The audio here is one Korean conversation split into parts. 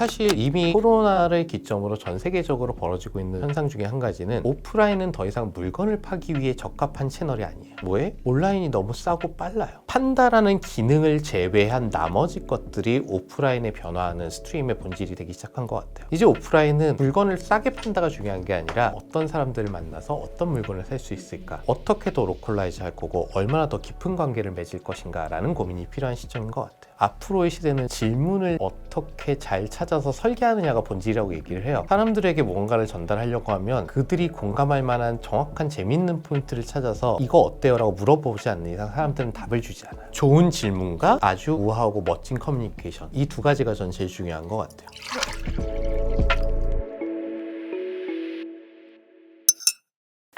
사실 이미 코로나를 기점으로 전 세계적으로 벌어지고 있는 현상 중에 한 가지는 오프라인은 더 이상 물건을 파기 위해 적합한 채널이 아니에요. 뭐에? 온라인이 너무 싸고 빨라요. 판다라는 기능을 제외한 나머지 것들이 오프라인에 변화하는 스트림의 본질이 되기 시작한 것 같아요. 이제 오프라인은 물건을 싸게 판다가 중요한 게 아니라 어떤 사람들을 만나서 어떤 물건을 살 수 있을까? 어떻게 더 로컬라이즈 할 거고 얼마나 더 깊은 관계를 맺을 것인가라는 고민이 필요한 시점인 것 같아요. 앞으로의 시대는 질문을 어떻게 잘 찾아서 설계하느냐가 본질이라고 얘기를 해요. 사람들에게 뭔가를 전달하려고 하면 그들이 공감할 만한 정확한 재밌는 포인트를 찾아서 이거 어때요? 라고 물어보지 않는 이상 사람들은 답을 주지 않아요. 좋은 질문과 아주 우아하고 멋진 커뮤니케이션. 이 두 가지가 전 제일 중요한 것 같아요.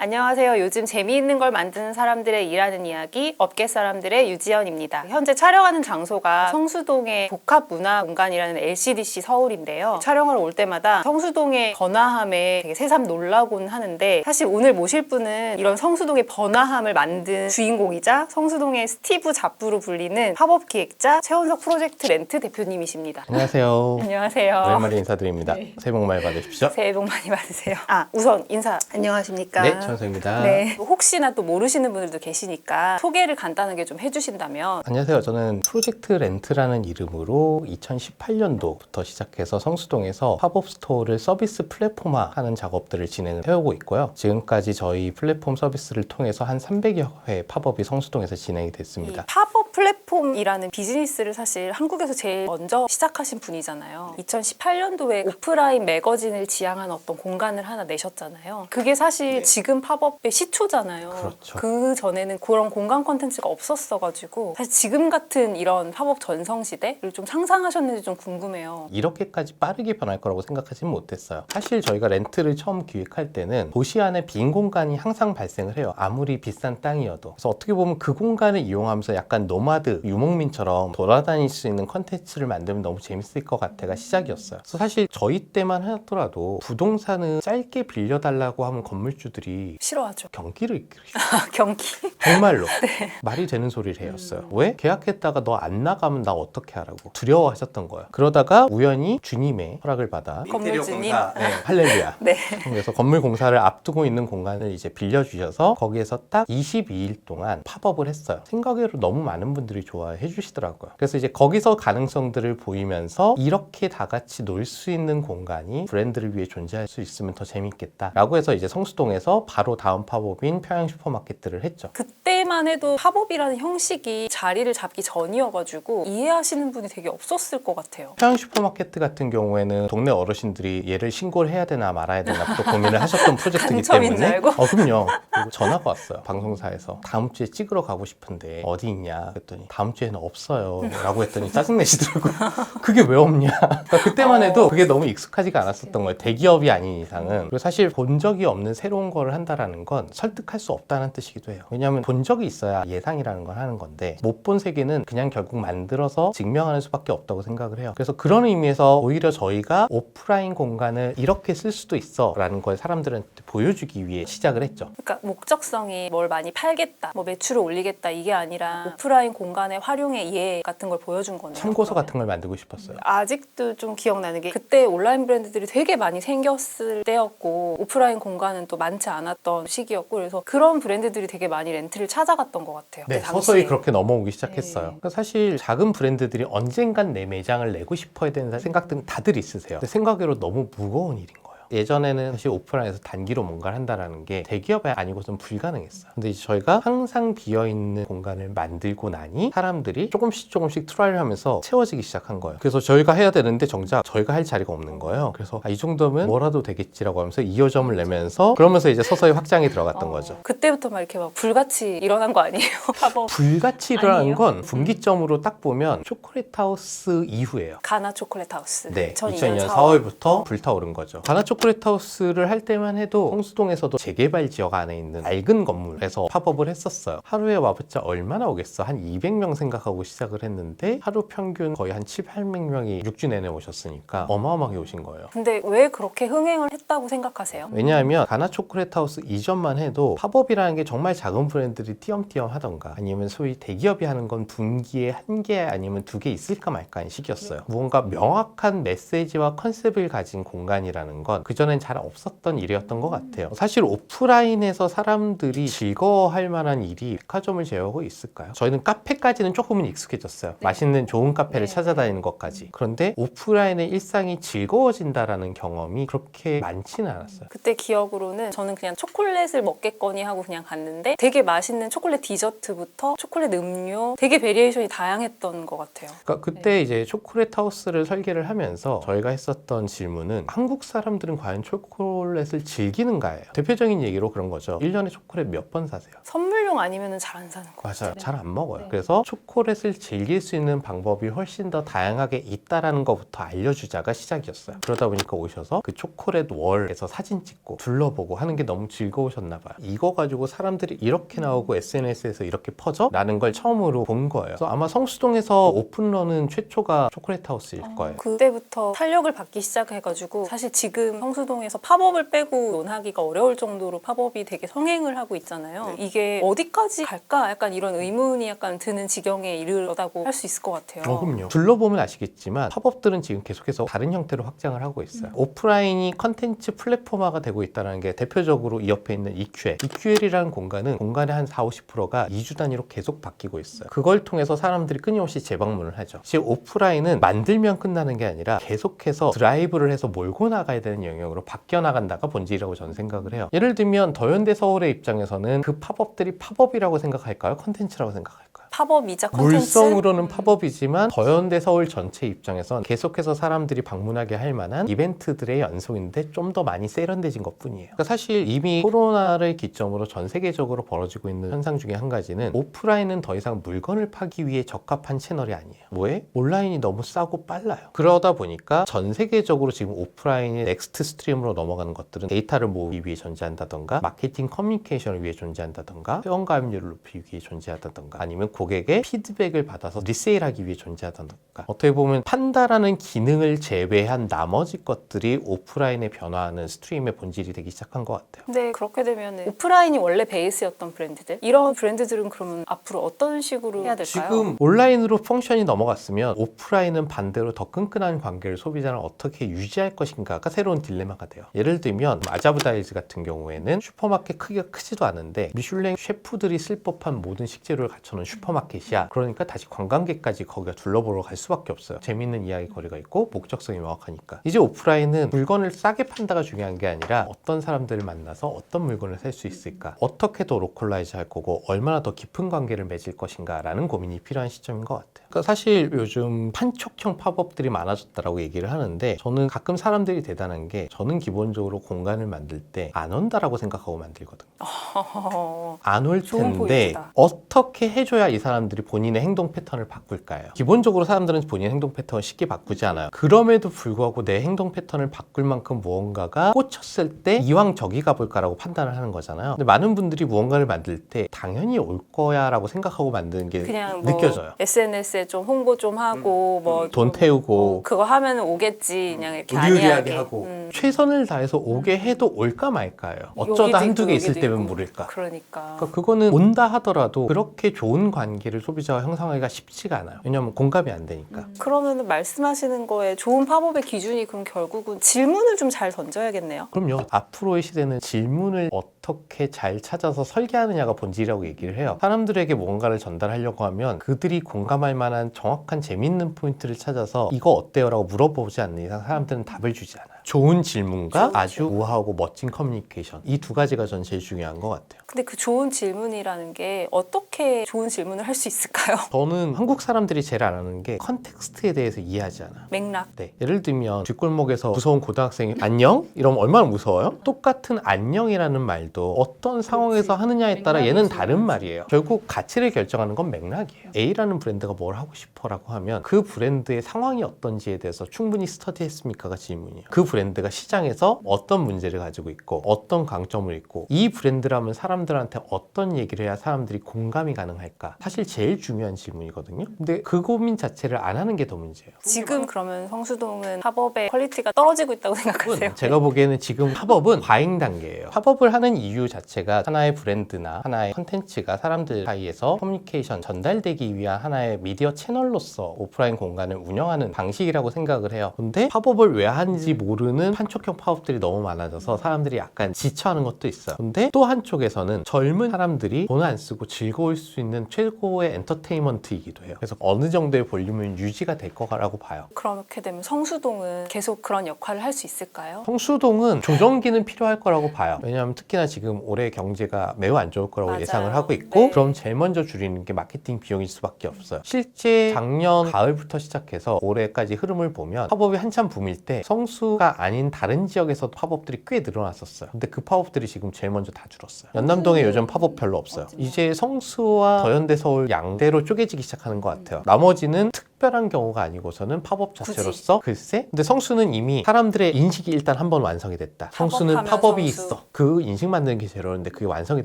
안녕하세요. 요즘 재미있는 걸 만드는 사람들의 일하는 이야기, 업계 사람들의 유지연입니다. 현재 촬영하는 장소가 성수동의 복합문화공간이라는 LCDC 서울인데요. 촬영하러 올 때마다 성수동의 번화함에 되게 새삼 놀라곤 하는데 사실 오늘 모실 분은 이런 성수동의 번화함을 만든 주인공이자 성수동의 스티브 잡부로 불리는 팝업 기획자 최원석 프로젝트 렌트 대표님이십니다. 안녕하세요. 안녕하세요. 오랜만에 인사드립니다. 새해 복 많이 받으십시오. 새해 복 많이 받으세요. 아, 우선 인사 안녕하십니까? 네, 천성입니다. 네. 혹시나 또 모르시는 분들도 계시니까 소개를 간단하게 좀 해주신다면 안녕하세요. 저는 프로젝트 렌트라는 이름으로 2018년도부터 시작해서 성수동에서 팝업 스토어를 서비스 플랫폼화하는 작업들을 진행을 해오고 있고요. 지금까지 저희 플랫폼 서비스를 통해서 한 300여 회 팝업이 성수동에서 진행이 이 됐습니다. 팝업 플랫폼이라는 비즈니스를 사실 한국에서 제일 먼저 시작하신 분이잖아요. 2018년도에 오프라인 매거진을 지향한 어떤 공간을 하나 내셨잖아요. 그게 사실 지금 팝업의 시초잖아요. 그렇죠. 그 전에는 그런 공간 콘텐츠가 없었어가지고 사실 지금 같은 이런 팝업 전성 시대를 좀 상상하셨는지 좀 궁금해요. 이렇게까지 빠르게 변할 거라고 생각하지는 못했어요. 사실 저희가 렌트를 처음 기획할 때는 도시 안에 빈 공간이 항상 발생을 해요. 아무리 비싼 땅이어도. 그래서 어떻게 보면 그 공간을 이용하면서 약간 노마드, 유목민처럼 돌아다닐 수 있는 컨텐츠를 만들면 너무 재밌을 것 같아가 시작이었어요. 그래서 사실 저희 때만 하더라도 부동산은 짧게 빌려달라고 하면 건물주들이 싫어하죠. 경기를 이끌으시죠. 아, 경기. 정말로 말이 되는 소리를 해였어요. 왜? 계약했다가 너 안 나가면 나 어떻게 하라고 두려워하셨던 거예요. 그러다가 우연히 주님의 허락을 받아 건물 주님. 네, 할렐루야. 네. 그래서 건물 공사를 앞두고 있는 공간을 이제 빌려주셔서 거기에서 딱 22일 동안 팝업을 했어요. 생각외로 너무 많은 분들이 좋아해 주시더라고요. 그래서 이제 거기서 가능성들을 보이면서 이렇게 다 같이 놀 수 있는 공간이 브랜드를 위해 존재할 수 있으면 더 재밌겠다라고 해서 이제 성수동에서 바로 다음 팝업인 평양 슈퍼마켓들을 했죠. 그 때만 해도 팝업이라는 형식이 자리를 잡기 전이어가지고 이해하시는 분이 되게 없었을 것 같아요. 평양 슈퍼마켓 같은 경우에는 동네 어르신들이 얘를 신고를 해야 되나 말아야 되나 또 고민을 하셨던 프로젝트이기 당첨인 때문에. 줄 알고? 어 그럼요. 그리고 전화가 왔어요. 방송사에서 다음 주에 찍으러 가고 싶은데 어디 있냐? 그랬더니 다음 주에는 없어요 라고 했더니 짜증 내시더라고요. 그게 왜 없냐? 그러니까 그때만 해도 그게 너무 익숙하지가 않았었던 거예요. 대기업이 아닌 이상은. 그리고 사실 본 적이 없는 새로운 거를 한다라는 건 설득할 수 없다는 뜻이기도 해요. 왜냐하면 본 적이 있어야 예상이라는 걸 하는 건데 못 본 세계는 그냥 결국 만들어서 증명하는 수밖에 없다고 생각을 해요. 그래서 그런 의미에서 오히려 저희가 오프라인 공간을 이렇게 쓸 수도 있어 라는 걸 사람들한테 보여주기 위해 시작을 했죠. 그러니까 목적성이 뭘 많이 팔겠다, 뭐 매출을 올리겠다 이게 아니라 오프라인 공간의 활용의 예 같은 걸 보여준 거네요. 참고서 같은 걸 만들고 싶었어요. 아직도 좀 기억나는 게 그때 온라인 브랜드들이 되게 많이 생겼을 때였고 오프라인 공간은 또 많지 않았던 시기였고 그래서 그런 브랜드들이 되게 많이 렌트를 찾아 갔던 것 같아요. 네, 당시에. 서서히 그렇게 넘어오기 시작했어요. 네. 그러니까 사실 작은 브랜드들이 언젠간 내 매장을 내고 싶어야 되는 생각들은 다들 있으세요. 근데 생각외로 너무 무거운 일인 거 예전에는 사실 오프라인에서 단기로 뭔가를 한다라는 게 대기업이 아니고선 불가능했어요. 근데 이제 저희가 항상 비어 있는 공간을 만들고 나니 사람들이 조금씩 조금씩 트라이를 하면서 채워지기 시작한 거예요. 그래서 저희가 해야 되는데 정작 저희가 할 자리가 없는 거예요. 그래서 아, 이 정도면 뭐라도 되겠지라고 하면서 2호점을 내면서 그러면서 이제 서서히 확장이 들어갔던 어, 거죠. 그때부터 막 이렇게 막 불같이 일어난 거 아니에요? 팝업. 불같이 아니에요? 건 분기점으로 딱 보면 초콜릿 하우스 이후예요. 가나 초콜릿 하우스. 네, 2002년 2002년 4월. 4월부터 불타오른 거죠. 가나 초콜릿 하우스를 할 때만 해도 성수동에서도 재개발 지역 안에 있는 낡은 건물에서 팝업을 했었어요. 하루에 와봤자 얼마나 오겠어? 한 200명 생각하고 시작을 했는데 하루 평균 거의 한 7, 800명이 6주 내내 오셨으니까 어마어마하게 오신 거예요. 근데 왜 그렇게 흥행을 했다고 생각하세요? 왜냐하면 가나 초콜릿 하우스 이전만 해도 팝업이라는 게 정말 작은 브랜드들이 띄엄띄엄 하던가 아니면 소위 대기업이 하는 건 분기에 한 개 아니면 두 개 있을까 말까인 시기였어요. 무언가 명확한 메시지와 컨셉을 가진 공간이라는 건 그 전엔 잘 없었던 일이었던 것 같아요. 사실 오프라인에서 사람들이 즐거워할 만한 일이 백화점을 제외하고 있을까요? 저희는 카페까지는 조금은 익숙해졌어요. 맛있는 좋은 카페를 네. 찾아다니는 것까지. 그런데 오프라인의 일상이 즐거워진다라는 경험이 그렇게 많지는 않았어요. 그때 기억으로는 저는 그냥 초콜릿을 먹겠거니 하고 그냥 갔는데 되게 맛있는 초콜릿 디저트부터 초콜릿 음료 되게 베리에이션이 다양했던 것 같아요. 그러니까 그때 이제 초콜릿 하우스를 설계를 하면서 저희가 했었던 질문은 한국 사람들은 과연 초콜릿을 즐기는가예요. 대표적인 얘기로 그런 거죠. 1년에 초콜릿 몇 번 사세요? 선물 용 아니면 잘 안 사는 거 맞아요. 잘 안 먹어요. 네. 그래서 초콜릿을 즐길 수 있는 방법이 훨씬 더 다양하게 있다라는 것부터 알려주자가 시작이었어요. 그러다 보니까 오셔서 그 초콜릿 월에서 사진 찍고 둘러보고 하는 게 너무 즐거우셨나 봐요. 이거 가지고 사람들이 이렇게 나오고 SNS에서 이렇게 퍼져? 라는 걸 처음으로 본 거예요. 그래서 아마 성수동에서 오픈런은 최초가 초콜릿 하우스일 거예요. 그때부터 탄력을 받기 시작해가지고 사실 지금 성수동에서 팝업을 빼고 논하기가 어려울 정도로 팝업이 되게 성행을 하고 있잖아요. 이게 어디 까지 갈까? 약간 이런 의문이 약간 드는 지경에 이르다고 할 수 있을 것 같아요. 어, 그럼요. 둘러보면 아시겠지만 팝업들은 지금 계속해서 다른 형태로 확장을 하고 있어요. 오프라인이 컨텐츠 플랫폼화가 되고 있다는 게 대표적으로 이 옆에 있는 EQL. EQL이라는 공간은 공간의 한 4, 50%가 2주 단위로 계속 바뀌고 있어요. 그걸 통해서 사람들이 끊임없이 재방문을 하죠. 즉 오프라인은 만들면 끝나는 게 아니라 계속해서 드라이브를 해서 몰고 나가야 되는 영역으로 바뀌어 나간다가 본질이라고 저는 생각을 해요. 예를 들면 더현대 서울의 입장에서는 그 팝업들이 팝 업이라고 생각할까요? 컨텐츠라고 생각할까요? 팝업 이자 컨텐츠 물성으로는 팝업이지만 더현대 서울 전체 입장에선 계속해서 사람들이 방문하게 할 만한 이벤트들의 연속인데 좀 더 많이 세련돼진 것 뿐이에요. 그러니까 사실 이미 코로나를 기점으로 전 세계적으로 벌어지고 있는 현상 중에 한 가지는 오프라인은 더 이상 물건을 파기 위해 적합한 채널이 아니에요. 뭐에? 온라인이 너무 싸고 빨라요. 그러다 보니까 전 세계적으로 지금 오프라인의 넥스트 스트림으로 넘어가는 것들은 데이터를 모으기 위해 존재한다던가 마케팅 커뮤니케이션을 위해 존재한다던가 회원 가입률을 높이기 위해 존재한다던가 아니면 고객의 피드백을 받아서 리세일하기 위해 존재하다던가 어떻게 보면 판다라는 기능을 제외한 나머지 것들이 오프라인에 변화하는 스트림의 본질이 되기 시작한 것 같아요. 근데 그렇게 되면 오프라인이 원래 베이스였던 브랜드들 이런 브랜드들은 그러면 앞으로 어떤 식으로 해야 될까요? 지금 온라인으로 펑션이 넘어갔으면 오프라인은 반대로 더 끈끈한 관계를 소비자랑 어떻게 유지할 것인가가 새로운 딜레마가 돼요. 예를 들면 아자브다이즈 같은 경우에는 슈퍼마켓 크기가 크지도 않은데 미슐랭 셰프들이 쓸 법한 모든 식재료를 갖춰놓은 슈퍼 마켓이야. 그러니까 다시 관광객까지 거기가 둘러보러 갈 수밖에 없어요. 재밌는 이야기 거리가 있고 목적성이 명확하니까. 이제 오프라인은 물건을 싸게 판다가 중요한 게 아니라 어떤 사람들을 만나서 어떤 물건을 살 수 있을까? 어떻게 더 로컬라이즈 할 거고 얼마나 더 깊은 관계를 맺을 것인가라는 고민이 필요한 시점인 것 같아요. 그러니까 사실 요즘 판촉형 팝업들이 많아졌다라고 얘기를 하는데 저는 가끔 사람들이 대단한 게 저는 기본적으로 공간을 만들 때 안 온다라고 생각하고 만들거든요. 안 올 텐데. 어떻게 해줘야 이 사람들이 본인의 행동 패턴을 바꿀까요? 기본적으로 사람들은 본인 행동 패턴을 쉽게 바꾸지 않아요. 그럼에도 불구하고 내 행동 패턴을 바꿀 만큼 무언가가 꽂혔을 때 이왕 저기 가볼까라고 판단을 하는 거잖아요. 근데 많은 분들이 무언가를 만들 때 당연히 올 거야라고 생각하고 만드는 게 그냥 뭐 느껴져요. SNS에 좀 홍보 좀 하고 뭐돈 좀, 태우고 어, 그거 하면 오겠지 그냥 이렇게 안이하게 하고 음. 최선을 다해서 오게 해도 올까 말까예요. 어쩌다 한두 개 있을 때면. 모를까. 그러니까 그러니까 그거는 온다 하더라도 그렇게 좋은 관계 를 소비자와 형성하기가 쉽지가 않아요. 왜냐하면 공감이 안 되니까. 그러면 말씀하시는 거에 좋은 팝업의 기준이 그럼 결국은 질문을 좀 잘 던져야겠네요. 그럼요. 앞으로의 시대는 질문을 어떻게 잘 찾아서 설계하느냐가 본질이라고 얘기를 해요. 사람들에게 뭔가를 전달하려고 하면 그들이 공감할 만한 정확한 재밌는 포인트를 찾아서 이거 어때요? 라고 물어보지 않는 이상 사람들은 답을 주지 않아요. 좋은 질문과 좋은 아주 우아하고 멋진 커뮤니케이션. 이 두 가지가 전 제일 중요한 것 같아요. 근데 그 좋은 질문이라는 게 어떻게 좋은 질문을 할 수 있을까요? 저는 한국 사람들이 제일 안 하는 게 컨텍스트에 대해서 이해하지 않아요. 맥락. 네. 예를 들면 뒷골목에서 무서운 고등학생이 안녕? 이러면 얼마나 무서워요? 똑같은 안녕이라는 말도 어떤 상황에서 하느냐에 따라 얘는 다른 말이에요. 결국 가치를 결정하는 건 맥락이에요. A라는 브랜드가 뭘 하고 싶어라고 하면 그 브랜드의 상황이 어떤지에 대해서 충분히 스터디했습니까가 질문이에요. 그 브랜드가 시장에서 어떤 문제를 가지고 있고 어떤 강점을 있고 이 브랜드라면 사람들한테 어떤 얘기를 해야 사람들이 공감이 가능할까? 사실 제일 중요한 질문이거든요. 근데 그 고민 자체를 안 하는 게 더 문제예요. 지금 그러면 성수동은 팝업의 퀄리티가 떨어지고 있다고 생각하세요? 제가 보기에는 지금 팝업은 과잉 단계예요. 팝업을 하는 이유 자체가 하나의 브랜드나 하나의 컨텐츠가 사람들 사이에서 커뮤니케이션 전달되기 위한 하나의 미디어 채널로서 오프라인 공간을 운영하는 방식이라고 생각을 해요. 근데 팝업을 왜 하는지 모르 는 판촉형 팝업들이 너무 많아져서 사람들이 약간 지쳐하는 것도 있어요. 근데 또 한쪽에서는 젊은 사람들이 돈 안 쓰고 즐거울 수 있는 최고의 엔터테인먼트이기도 해요. 그래서 어느 정도의 볼륨은 유지가 될 거라고 봐요. 그렇게 되면 성수동은 계속 그런 역할을 할 수 있을까요? 성수동은 조정기는 필요할 거라고 봐요. 왜냐하면 특히나 지금 올해 경제가 매우 안 좋을 거라고 맞아요. 예상을 하고 있고 네. 그럼 제일 먼저 줄이는 게 마케팅 비용일 수밖에 없어요. 실제 작년 가을부터 시작해서 올해까지 흐름을 보면 팝업이 한참 붐일 때 성수가 아닌 다른 지역에서 팝업들이 꽤 늘어났었어요. 근데 그 팝업들이 지금 제일 먼저 다 줄었어요. 연남동에 요즘 팝업 별로 없어요. 이제 성수와 더현대 서울 양대로 쪼개지기 시작하는 것 같아요. 나머지는 특 별한 경우가 아니고서는 팝업 자체로서 글쎄? 근데 성수는 이미 사람들의 인식이 일단 한 번 완성이 됐다. 성수는 팝업이 성수. 있어. 그 인식 만드는 게 어려운데 그게 완성이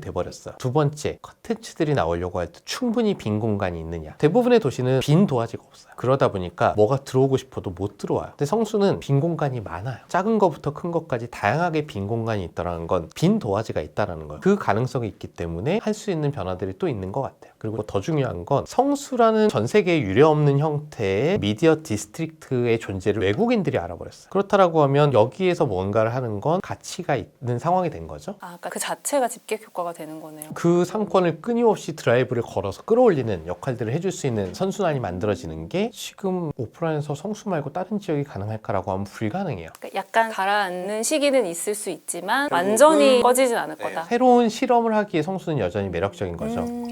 돼버렸어요 두 번째 컨텐츠들이 나오려고 할 때 충분히 빈 공간이 있느냐. 대부분의 도시는 빈 도화지가 없어요. 그러다 보니까 뭐가 들어오고 싶어도 못 들어와요. 근데 성수는 빈 공간이 많아요. 작은 거부터 큰 것까지 다양하게 빈 공간이 있다는 건 빈 도화지가 있다는 거예요. 그 가능성이 있기 때문에 할 수 있는 변화들이 또 있는 것 같아요 그리고 더 중요한 건 성수라는 전 세계에 유례없는 형태의 미디어 디스트릭트의 존재를 외국인들이 알아버렸어요. 그렇다라고 하면 여기에서 뭔가를 하는 건 가치가 있는 상황이 된 거죠. 아, 그러니까 그 자체가 집객 효과가 되는 거네요. 그 상권을 끊임없이 드라이브를 걸어서 끌어올리는 역할들을 해줄 수 있는 선순환이 만들어지는 게 지금 오프라인에서 성수 말고 다른 지역이 가능할까라고 하면 불가능해요. 그러니까 약간 가라앉는 시기는 있을 수 있지만 완전히 꺼지진 않을 거다. 새로운 실험을 하기에 성수는 여전히 매력적인 거죠. 음.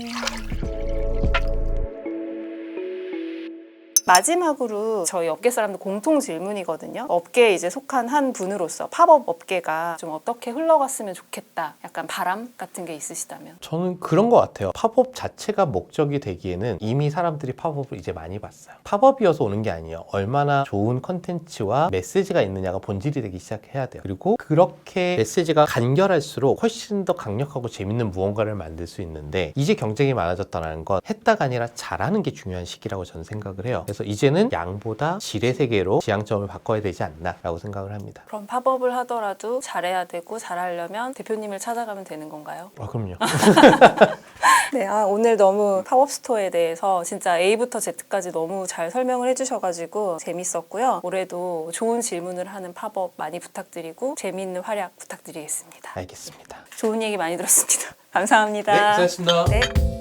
마지막으로 저희 업계 사람들 공통 질문이거든요. 업계에 이제 속한 한 분으로서 팝업 업계가 좀 어떻게 흘러갔으면 좋겠다. 약간 바람 같은 게 있으시다면. 저는 그런 것 같아요. 팝업 자체가 목적이 되기에는 이미 사람들이 팝업을 이제 많이 봤어요. 팝업이어서 오는 게 아니에요. 얼마나 좋은 컨텐츠와 메시지가 있느냐가 본질이 되기 시작해야 돼요. 그리고 그렇게 메시지가 간결할수록 훨씬 더 강력하고 재밌는 무언가를 만들 수 있는데 이제 경쟁이 많아졌다는 건 했다가 아니라 잘하는 게 중요한 시기라고 저는 생각을 해요. 그래서 이제는 양보다 질의 세계로 지향점을 바꿔야 되지 않나라고 생각을 합니다. 그럼 팝업을 하더라도 잘해야 되고 잘하려면 대표님을 찾아가면 되는 건가요? 아, 그럼요. 네, 아, 오늘 너무 팝업 스토어에 대해서 진짜 A부터 Z까지 너무 잘 설명을 해주셔가지고 재밌었고요. 올해도 좋은 질문을 하는 팝업 많이 부탁드리고 재미있는 활약 부탁드리겠습니다. 알겠습니다. 좋은 얘기 많이 들었습니다. 감사합니다. 네, 고생하셨습니다. 네.